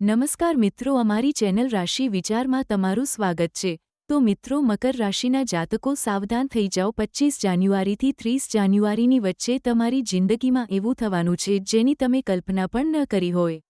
નમસ્કાર મિત્રો, અમારી ચેનલ રાશિ વિચારમાં તમારું સ્વાગત છે. તો મિત્રો, મકર રાશિના જાતકો સાવધાન થઈ જાઓ. પચ્ચીસ જાન્યુઆરીથી ત્રીસ જાન્યુઆરીની વચ્ચે તમારી જિંદગીમાં એવું થવાનું છે જેની તમે કલ્પના પણ ન કરી હોય.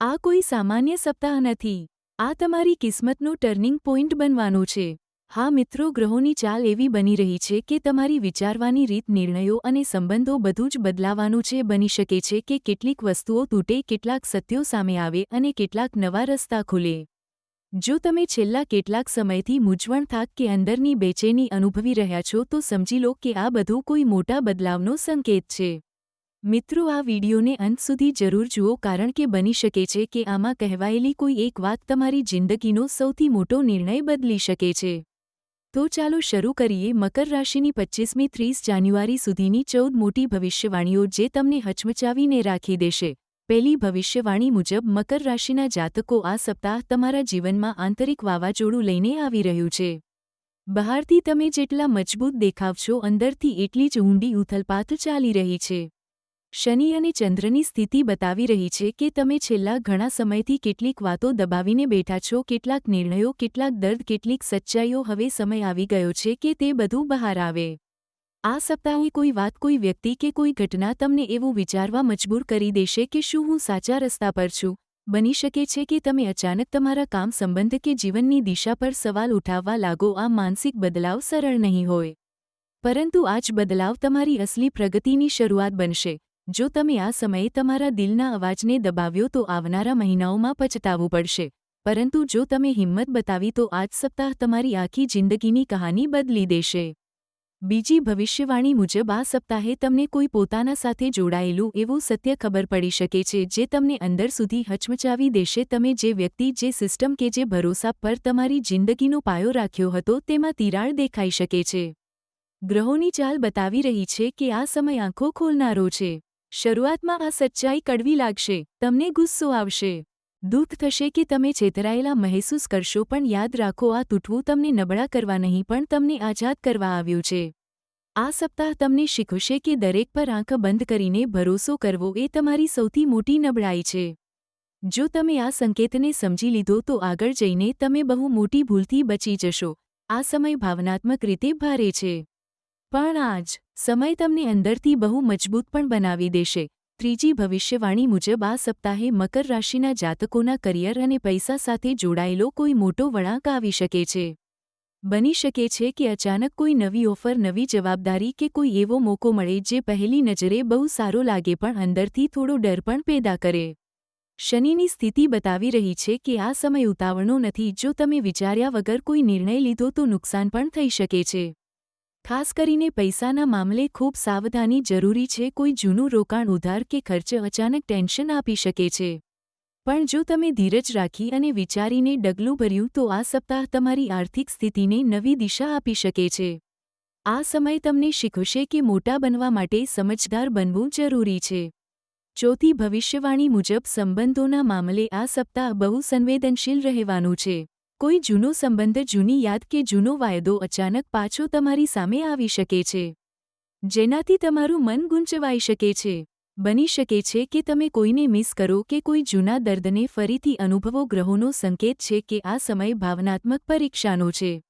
આ કોઈ સામાન્ય સપ્તાહ નથી. આ તમારી કિસ્મતનું ટર્નિંગ પોઇન્ટ બનવાનું છે. હા મિત્રો, ગ્રહોની ચાલ એવી બની રહી છે કે તમારી વિચારવાની રીત, નિર્ણયો અને સંબંધો બધું જ બદલાવાનું છે, બની શકે છે કે કેટલીક વસ્તુઓ તૂટે, કેટલાક સત્યો સામે આવે અને કેટલાક નવા રસ્તા ખુલે. જો તમે છેલ્લા કેટલાક સમયથી મૂંઝવણ થાક કે અંદરની બેચેની અનુભવી રહ્યા છો, તો સમજી લો કે આ બધું કોઈ મોટા બદલાવનો સંકેત છે. મિત્રો, આ વિડીયોને અંત સુધી જરૂર જુઓ કારણ કે બની શકે છે કે આમાં કહેવાયેલી કોઈ એક વાત તમારી જિંદગીનો સૌથી મોટો નિર્ણય બદલી શકે છે. તો ચાલો શરૂ કરીએ મકર રાશિની પચ્ચીસમી ત્રીસ જાન્યુઆરી સુધીની ચૌદ મોટી ભવિષ્યવાણીઓ જે તમને હચમચાવીને રાખી દેશે. પહેલી ભવિષ્યવાણી મુજબ મકર રાશિના જાતકો આ સપ્તાહ તમારા જીવનમાં આંતરિક વાવાઝોડું લઈને આવી રહ્યું છે. બહારથી તમે જેટલા મજબૂત દેખાવ છો અંદરથી એટલી જ ઊંડી ઉથલપાથ ચાલી રહી છે. શનિ અને ચંદ્રની સ્થિતિ બતાવી રહી છે કે તમે છેલ્લા ઘણા સમયથી કેટલીક વાતો દબાવીને બેઠા છો, કેટલાક નિર્ણયો, કેટલાક દર્દ, કેટલીક સચ્ચાઈઓ હવે સમય આવી ગયો છે કે તે બધું બહાર આવે. આ સપ્તાહે કોઈ વાત, કોઈ વ્યક્તિ કે કોઈ ઘટના તમને એવું વિચારવા મજબૂર કરી દેશે કે શું હું સાચા રસ્તા પર છું. બની શકે છે કે તમે અચાનક તમારા કામ સંબંધ કે જીવનની દિશા પર સવાલ ઉઠાવવા લાગો, આ માનસિક બદલાવ સરળ નહીં હોય. પરંતુ આ જ બદલાવ તમારી અસલી પ્રગતિની શરૂઆત બનશે. જો તમે આ સમયે તમારા દિલના અવાજને દબાવ્યો તો આવનારા મહિનાઓમાં પછતાવવું પડશે. પરંતુ જો તમે હિંમત બતાવી તો આજ સપ્તાહ તમારી આખી જિંદગીની કહાની બદલી દેશે. બીજી ભવિષ્યવાણી મુજબ આ સપ્તાહે તમને કોઈ પોતાના સાથે જોડાયેલું એવું સત્ય ખબર પડી શકે છે જે તમને અંદર સુધી હચમચાવી દેશે. તમે જે વ્યક્તિ, જે સિસ્ટમ કે જે ભરોસા પર તમારી જિંદગીનો પાયો રાખ્યો હતો તેમાં તિરાડ દેખાઈ શકે છે. ગ્રહોની ચાલ બતાવી રહી છે કે આ સમય આંખો ખોલનારો છે. શરૂઆતમાં આ સચ્ચાઈ કડવી લાગશે, તમને ગુસ્સો આવશે. દુઃખ થશે કે તમે છેતરાયેલા મહેસૂસ કરશો, પણ યાદ રાખો, આ તૂટવું તમને નબળા કરવા નહીં, પણ તમને આઝાદ કરવા આવ્યું છે. આ સપ્તાહ તમને શીખવશે કે દરેક પર આંખ બંધ કરીને ભરોસો કરવો એ તમારી સૌથી મોટી નબળાઈ છે. જો તમે આ સંકેતને સમજી લીધો, તો આગળ જઈને તમે બહુ મોટી ભૂલથી બચી જશો. આ સમય ભાવનાત્મક રીતે ભારે છે. પણ આજ, સમય તમને અંદરથી બહુ મજબૂત પણ બનાવી દેશે. ત્રીજી ભવિષ્યવાણી મુજબ આ સપ્તાહે મકર રાશિના જાતકોના કરિયર અને પૈસા સાથે જોડાયેલો કોઈ મોટો વળાંક આવી શકે છે. બની શકે છે કે અચાનક કોઈ નવી ઓફર, નવી જવાબદારી કે કોઈ એવો મોકો મળે જે પહેલી નજરે બહુ સારો લાગે પણ અંદરથી થોડો ડર પણ પેદા કરે. શનિની સ્થિતિ બતાવી રહી છે કે આ સમય ઉતાવળનો નથી, જો તમે વિચાર્યા વગર કોઈ નિર્ણય લીધો તો નુકસાન પણ થઈ શકે છે. ખાસ કરીને પૈસાના મામલે ખૂબ સાવધાની જરૂરી છે કોઈ જૂનું રોકાણ ઉધાર કે ખર્ચ અચાનક ટેન્શન આપી શકે છે. પણ જો તમે ધીરજ રાખી અને વિચારીને ડગલું ભર્યું તો આ સપ્તાહ તમારી આર્થિક સ્થિતિને નવી દિશા આપી શકે છે. આ સમય તમને શીખવશે કે મોટા બનવા માટે સમજદાર બનવું જરૂરી છે. ચોથી ભવિષ્યવાણી મુજબ સંબંધોના મામલે આ સપ્તાહ બહુ સંવેદનશીલ રહેવાનું છે. કોઈ જૂનો સંબંધ, જૂની યાદ કે જૂનો વાયદો અચાનક પાછો તમારી સામે આવી શકે છે. જેનાથી તમારું મન ગુંચવાઈ શકે છે. બની શકે છે કે તમે કોઈને મિસ કરો કે કોઈ જૂના દર્દને ફરીથી અનુભવો ગ્રહોનો સંકેત છે કે આ સમય ભાવનાત્મક પરીક્ષાનો છે.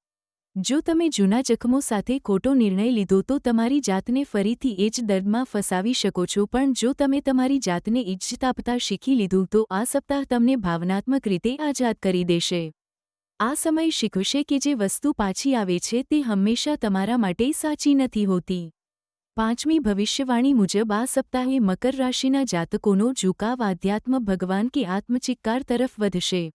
જો તમે જૂના જખમો સાથે ખોટો નિર્ણય લીધો તો તમારી જાતને ફરીથી એ જ દર્દમાં ફસાવી શકો છો, પણ જો તમે તમારી જાતને ઇજ્જત આપતા શીખી લીધું તો આ સપ્તાહ તમને ભાવનાત્મક રીતે આઝાદ કરી દેશે. આ સમય શીખવશે કે જે વસ્તુ પાછી આવે છે તે હંમેશા તમારા માટે સાચી નથી હોતી. પાંચમી ભવિષ્યવાણી મુજબ આ સપ્તાહે મકર રાશિના જાતકોનો ઝુકાવ આધ્યાત્મ ભગવાન કે આત્મચિક્કાર તરફ વધશે.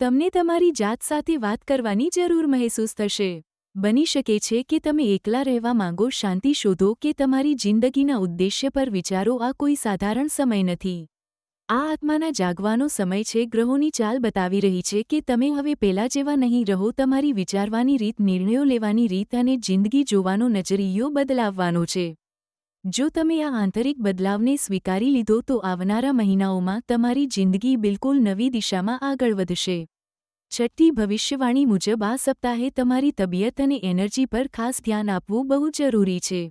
તમને તમારી જાત સાથે વાત કરવાની જરૂર મહેસૂસ થશે. બની શકે છે કે તમે એકલા રહેવા માંગો, શાંતિ શોધો કે તમારી જિંદગીના ઉદ્દેશ્ય પર વિચારો, આ કોઈ સાધારણ સમય નથી. આ આત્માના જાગવાનો સમય છે, ગ્રહોની ચાલ બતાવી રહી છે કે તમે હવે પેલા જેવા નહીં રહો, તમારી વિચારવાની રીત, નિર્ણયો લેવાની રીત અને જિંદગી જોવાનો નજરિયો બદલાવવાનો છે. જો તમે આ આંતરિક બદલાવને સ્વીકારી લીધો તો આવનારા મહિનાઓમાં તમારી જિંદગી બિલકુલ નવી દિશામાં આગળ વધશે. છઠ્ઠી ભવિષ્યવાણી મુજબ આ સપ્તાહે તમારી તબિયત અને એનર્જી પર ખાસ ધ્યાન આપવું બહુ જરૂરી છે.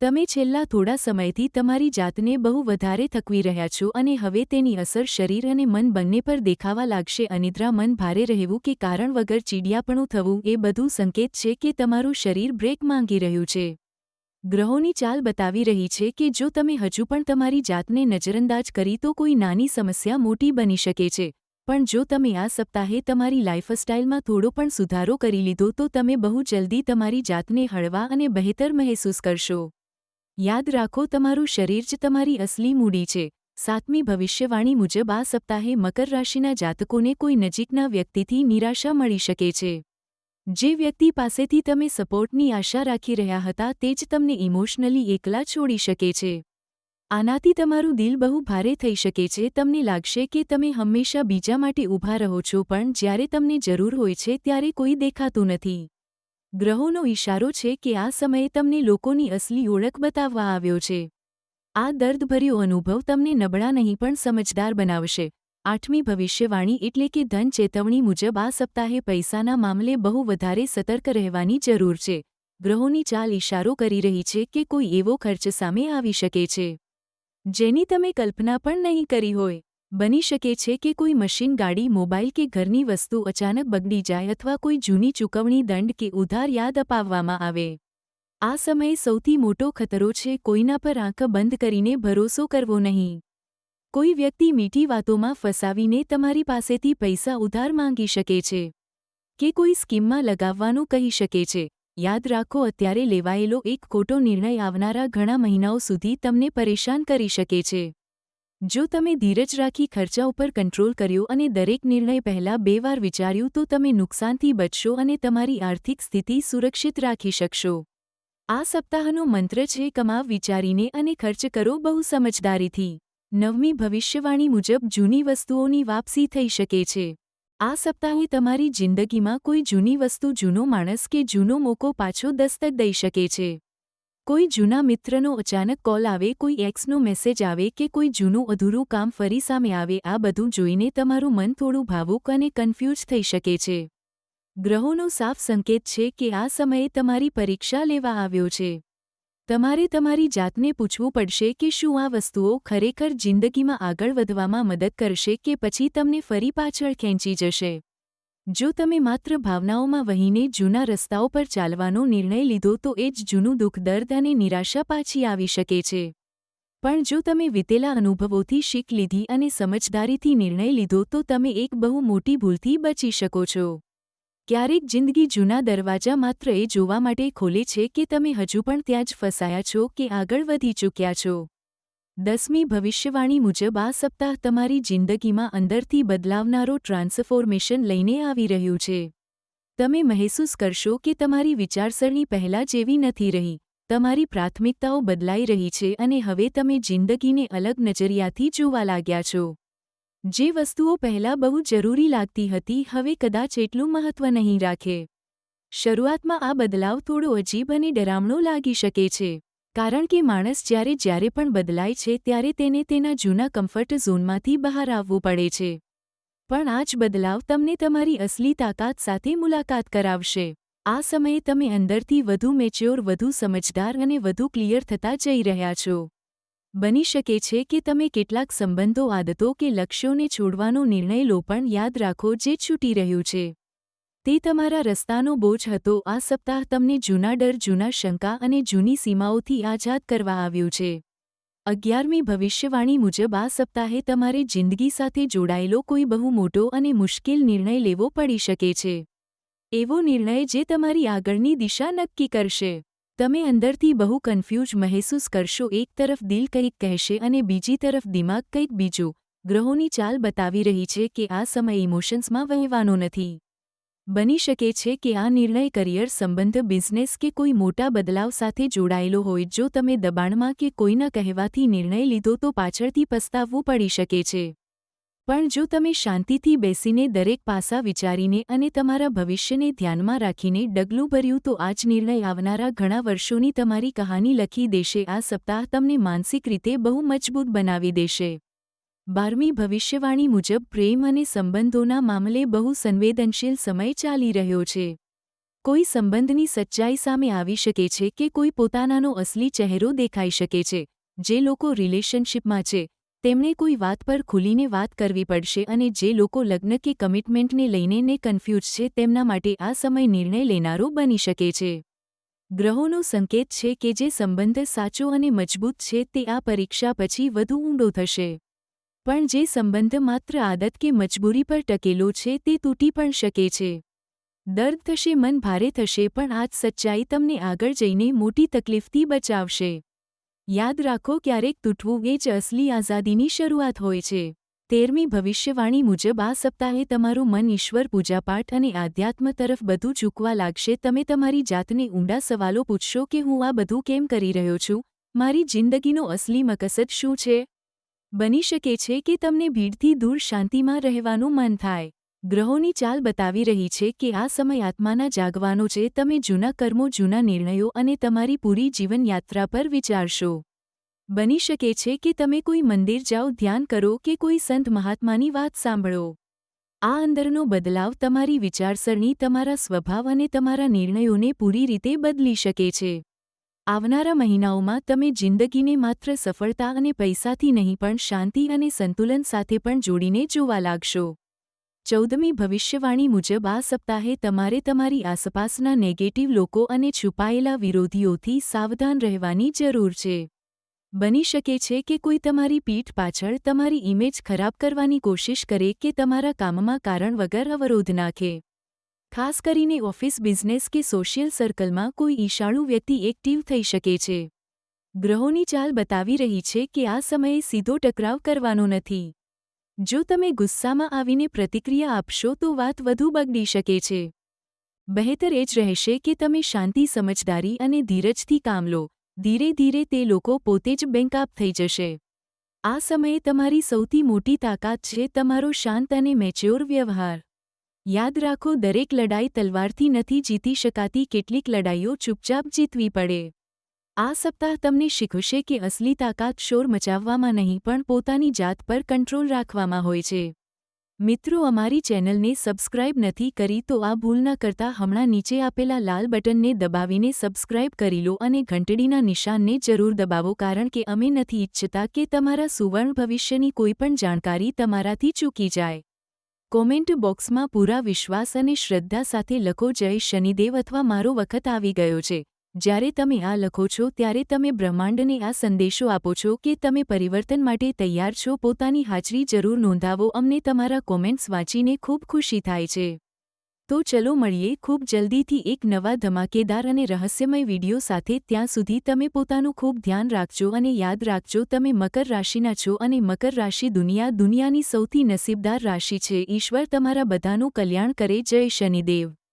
તમે છેલ્લા થોડા સમયથી તમારી જાતને બહુ વધારે થકવી રહ્યા છો અને હવે તેની અસર શરીર અને મન બંને પર દેખાવા લાગશે અનિદ્રા મન ભારે રહેવું કે કારણ વગર ચીડિયાપણું થવું એ બધું સંકેત છે કે તમારું શરીર બ્રેક માંગી રહ્યું છે. ગ્રહોની ચાલ બતાવી રહી છે કે જો તમે હજુ પણ તમારી જાતને નજરઅંદાજ કરી તો કોઈ નાની સમસ્યા મોટી બની શકે છે. પણ જો તમે આ સપ્તાહે તમારી લાઇફસ્ટાઇલમાં થોડો પણ સુધારો કરી લીધો તો તમે બહુ જલ્દી તમારી જાતને હળવા અને બહેતર મહેસૂસ કરશો. યાદ રાખો, તમારું શરીર જ તમારી અસલી મૂડી છે. સાતમી ભવિષ્યવાણી મુજબ આ સપ્તાહે મકર રાશિના જાતકોને કોઈ નજીકના વ્યક્તિથી નિરાશા મળી શકે છે. જે વ્યક્તિ પાસેથી તમે સપોર્ટની આશા રાખી રહ્યા હતા, તે જ તમને ઇમોશનલી એકલા છોડી શકે છે. આનાથી તમારું દિલ બહુ ભારે થઈ શકે છે. તમને લાગશે કે તમે હંમેશા બીજા માટે ઊભા રહો છો, પણ જ્યારે તમને જરૂર હોય છે, ત્યારે કોઈ દેખાતું નથી. ગ્રહોનો ઇશારો છે કે આ સમયે તમને લોકોની અસલી ઓળખ બતાવવા આવ્યો છે. આ દર્દભર્યો અનુભવ તમને નબળા નહીં પણ સમજદાર બનાવશે. આઠમી ભવિષ્યવાણી એટલે કે ધન ચેતવણી મુજબ આ સપ્તાહે પૈસાના મામલે બહુ વધારે સતર્ક રહેવાની જરૂર છે. ગ્રહોની ચાલ ઇશારો કરી રહી છે કે કોઈ એવો ખર્ચ સામે આવી શકે છે. જેની તમે કલ્પના પણ નહીં કરી હોય. બની શકે છે કે કોઈ મશીન ગાડી, મોબાઈલ કે ઘરની વસ્તુ અચાનક બગડી જાય અથવા કોઈ જૂની ચૂકવણી, દંડ કે ઉધાર યાદ અપાવવામાં આવે. આ સમયે સૌથી મોટો ખતરો છે કોઈના પર આંખ બંધ કરીને ભરોસો કરવો નહીં. કોઈ વ્યક્તિ મીઠી વાતોમાં ફસાવીને તમારી પાસેથી પૈસા ઉધાર માંગી શકે છે કે કોઈ સ્કીમમાં લગાવવાનું કહી શકે છે. યાદ રાખો, અત્યારે લેવાયેલો એક ખોટો નિર્ણય આવનારા ઘણા મહિનાઓ સુધી તમને પરેશાન કરી શકે છે. જો તમે ધીરજ રાખી ખર્ચા ઉપર કંટ્રોલ કર્યો અને દરેક નિર્ણય પહેલા બે વાર વિચાર્યું તો તમે નુકસાનથી બચશો અને તમારી આર્થિક સ્થિતિ સુરક્ષિત રાખી શકશો. આ સપ્તાહનો મંત્ર છે, કમાવ વિચારીને અને ખર્ચ કરો બહુ સમજદારીથી. નવમી ભવિષ્યવાણી મુજબ જૂની વસ્તુઓની વાપસી થઈ શકે છે. આ સપ્તાહે તમારી જિંદગીમાં કોઈ જૂની વસ્તુ, જૂનો માણસ કે જૂનો મોકો પાછો દસ્તક દઈ શકે છે. કોઈ જૂના મિત્રનો અચાનક કોલ આવે, કોઈ એક્સનો મેસેજ આવે કે કોઈ જૂનું અધૂરું કામ ફરી સામે આવે, આ બધું જોઈને તમારું મન થોડું ભાવુક અને કન્ફ્યુઝ થઈ શકે છે. ગ્રહોનો સાફ સંકેત છે કે આ સમયે તમારી પરીક્ષા લેવા આવ્યો છે. તમારે તમારી જાતને પૂછવું પડશે કે શું આ વસ્તુઓ ખરેખર જિંદગીમાં આગળ વધવામાં મદદ કરશે કે પછી તમને ફરી પાછળ ખેંચી જશે. જો તમે માત્ર ભાવનાઓમાં વહીને જૂના રસ્તાઓ પર ચાલવાનો નિર્ણય લીધો તો એ જ જૂનું દુઃખ, દર્દ અને નિરાશા પાછી આવી શકે છે. પણ જો તમે વિતેલા અનુભવોથી શીખ લીધી અને સમજદારીથી નિર્ણય લીધો તો તમે એક બહુ મોટી ભૂલથી બચી શકો છો. ક્યારેક જિંદગી જૂના દરવાજા માત્ર એ જોવા માટે ખોલે છે કે તમે હજુ પણ ત્યાં જ ફસાયા છો કે આગળ વધી ચૂક્યા છો. દસમી ભવિષ્યવાણી મુજબ આ સપ્તાહ તમારી જિંદગીમાં અંદરથી બદલાવનારો ટ્રાન્સફોર્મેશન લઈને આવી રહ્યું છે. તમે મહેસૂસ કરશો કે તમારી વિચારસરણી પહેલાં જેવી નથી રહી, તમારી પ્રાથમિકતાઓ બદલાઈ રહી છે અને હવે તમે જિંદગીને અલગ નજરિયાથી જોવા લાગ્યા છો. જે વસ્તુઓ પહેલાં બહુ જરૂરી લાગતી હતી, હવે કદાચ એટલું મહત્વ નહીં રાખે. શરૂઆતમાં આ બદલાવ થોડો અજીબ અને ડરામણો લાગી શકે છે. કારણ કે માણસ જ્યારે જ્યારે પણ બદલાય છે ત્યારે તેને તેના જૂના કમ્ફર્ટ ઝોનમાંથી બહાર આવવું પડે છે. પણ આ જ બદલાવ તમને તમારી અસલી તાકાત સાથે મુલાકાત કરાવશે. આ સમયે તમે અંદરથી વધુ મેચ્યોર, વધુ સમજદાર અને વધુ ક્લિયર થતા જઈ રહ્યા છો. બની શકે છે કે તમે કેટલાક સંબંધો, આદતો કે લક્ષ્યોને છોડવાનો નિર્ણય લો પણ યાદ રાખો જે છૂટી રહ્યું છે. તે તમારા રસ્તાનો બોજ હતો. આ સપ્તાહ તમને જૂના ડર, જૂના શંકા અને જૂની સીમાઓથી આઝાદ કરવા આવ્યું છે. અગિયારમી ભવિષ્યવાણી મુજબ આ સપ્તાહે તમારે જિંદગી સાથે જોડાયેલો કોઈ બહુ મોટો અને મુશ્કેલ નિર્ણય લેવો પડી શકે છે. એવો નિર્ણય જે તમારી આગળની દિશા નક્કી કરશે. તમે અંદરથી બહુ કન્ફ્યુઝ મહેસૂસ કરશો. એક તરફ દિલ કંઈક કહેશે અને બીજી તરફ દિમાગ કંઈક બીજું. ગ્રહોની ચાલ બતાવી રહી છે કે આ સમય ઇમોશન્સમાં વહેવાનો નથી. બની શકે છે કે આ નિર્ણય કરિયર સંબંધ, બિઝનેસ કે કોઈ મોટા બદલાવ સાથે જોડાયેલો હોય, જો તમે દબાણમાં કે કોઈના કહેવાથી નિર્ણય લીધો તો પાછળથી પસ્તાવવું પડી શકે છે. પણ જો તમે શાંતિથી બેસીને દરેક પાસા વિચારીને અને તમારા ભવિષ્યને ધ્યાનમાં રાખીને ડગલું ભર્યું તો આ જ નિર્ણય આવનારા ઘણા વર્ષોની તમારી કહાની લખી દેશે. આ સપ્તાહ તમને માનસિક રીતે બહુ મજબૂત બનાવી દેશે. બારમી ભવિષ્યવાણી મુજબ પ્રેમ અને સંબંધોના મામલે બહુ સંવેદનશીલ સમય ચાલી રહ્યો છે. કોઈ સંબંધની સચ્ચાઈ સામે આવી શકે છે કે કોઈ પોતાનાનો અસલી ચહેરો દેખાઈ શકે છે. જે લોકો રિલેશનશિપમાં છે તેમણે કોઈ વાત પર ખુલીને વાત કરવી પડશે અને જે લોકો લગ્ન કે કમિટમેન્ટને લઈને ને કન્ફ્યુઝ છે તેમના માટે આ સમય નિર્ણય લેનારો બની શકે છે. ગ્રહોનો સંકેત છે કે જે સંબંધ સાચો અને મજબૂત છે તે આ પરીક્ષા પછી વધુ ઊંડો થશે. પણ જે સંબંધ માત્ર આદત કે મજબૂરી પર ટકેલો છે તે તૂટી પણ શકે છે. દર્દ થશે, મન ભારે થશે, પણ આજ સચ્ચાઈ તમને આગળ જઈને મોટી તકલીફથી બચાવશે. યાદ રાખો, ક્યારેક તૂટવું એ જ અસલી આઝાદીની શરૂઆત હોય છે. તેરમી ભવિષ્યવાણી મુજબ આ સપ્તાહે તમારું મન ઈશ્વર પૂજાપાઠ અને આધ્યાત્મ તરફ બધું ઝૂકવા લાગશે. તમે તમારી જાતને ઊંડા સવાલો પૂછશો કે હું આ બધું કેમ કરી રહ્યો છું? મારી જિંદગીનો અસલી મકસદ શું છે? બની શકે છે કે તમને ભીડથી દૂર શાંતિમાં રહેવાનું મન થાય. ગ્રહોની ચાલ બતાવી રહી છે કે આ સમય આત્માના જાગવાનો છે, તમે જૂના કર્મો, જૂના નિર્ણયો અને તમારી પૂરી જીવનયાત્રા પર વિચારશો. બની શકે છે કે તમે કોઈ મંદિર જાઓ, ધ્યાન કરો કે કોઈ સંત મહાત્માની વાત સાંભળો. આ અંદરનો બદલાવ તમારી વિચારસરણી, તમારા સ્વભાવ અને તમારા નિર્ણયોને પૂરી રીતે બદલી શકે છે. આવનારા મહિનાઓમાં તમે જિંદગીને માત્ર સફળતા અને પૈસાથી નહીં, પણ શાંતિ અને સંતુલન સાથે પણ જોડીને જોવા લાગશો. ચૌદમી ભવિષ્યવાણી મુજબ આ સપ્તાહે તમારે તમારી આસપાસના નેગેટિવ લોકો અને છુપાયેલા વિરોધીઓથી સાવધાન રહેવાની જરૂર છે. બની શકે છે કે કોઈ તમારી પીઠ પાછળ તમારી ઇમેજ ખરાબ કરવાની કોશિશ કરે કે તમારા કામમાં કારણ વગર અવરોધ નાખે. ખાસ કરીને ઓફિસ બિઝનેસ કે સોશિયલ સર્કલમાં કોઈ ઈશાળુ વ્યક્તિ એક્ટિવ થઈ શકે છે. ગ્રહોની ચાલ બતાવી રહી છે કે આ સમયે સીધો ટકરાવ કરવાનો નથી. જો તમે ગુસ્સામાં આવીને પ્રતિક્રિયા આપશો તો વાત વધુ બગડી શકે છે. બહેતર એ જ રહેશે કે તમે શાંતિ, સમજદારી અને ધીરજથી કામ લો. ધીરે ધીરે તે લોકો પોતે જ બેંકઆપ થઈ જશે. આ સમયે તમારી સૌથી મોટી તાકાત છે તમારો શાંત અને મેચ્યોર વ્યવહાર. યાદ રાખો, દરેક લડાઈ તલવારથી નથી જીતી શકાતી, કેટલીક લડાઈઓ ચૂપચાપ જીતવી પડે. આ સપ્તાહ તમને શીખવશે કે અસલી તાકાત શોર મચાવવામાં નહીં, પણ પોતાની જાત પર કંટ્રોલ રાખવામાં હોય છે. મિત્રો, અમારી ચેનલને સબસ્ક્રાઇબ નથી કરી તો આ ભૂલ ન કરતા, હમણાં નીચે આપેલા લાલ બટનને દબાવીને સબસ્ક્રાઇબ કરી લો અને ઘંટડીના નિશાનને જરૂર દબાવો, કારણ કે અમે નથી ઈચ્છતા કે તમારા સુવર્ણ ભવિષ્યની કોઈપણ જાણકારી તમારાથી ચૂકી જાય. કોમેન્ટ બોક્સમાં પૂરા વિશ્વાસ અને શ્રદ્ધા સાથે લખો, જય શનિદેવ અથવા મારો વખત આવી ગયો છે. જ્યારે તમે આ લખો છો, ત્યારે તમે બ્રહ્માંડને આ સંદેશો આપો છો કે તમે પરિવર્તન માટે તૈયાર છો. પોતાની હાજરી જરૂર નોંધાવો. અમને તમારા કોમેન્ટ્સ વાંચીને ખૂબ ખુશી થાય છે. તો ચલો મળીએ ખૂબ જલ્દીથી એક નવા ધમાકેદાર અને રહસ્યમય વીડિયો સાથે. ત્યાં સુધી તમે પોતાનું ખૂબ ધ્યાન રાખજો અને યાદ રાખજો, તમે મકર રાશિના છો અને મકર રાશિ દુનિયા દુનિયાની સૌથી નસીબદાર રાશિ છે. ઈશ્વર તમારા બધાનું કલ્યાણ કરે. જય શનિદેવ.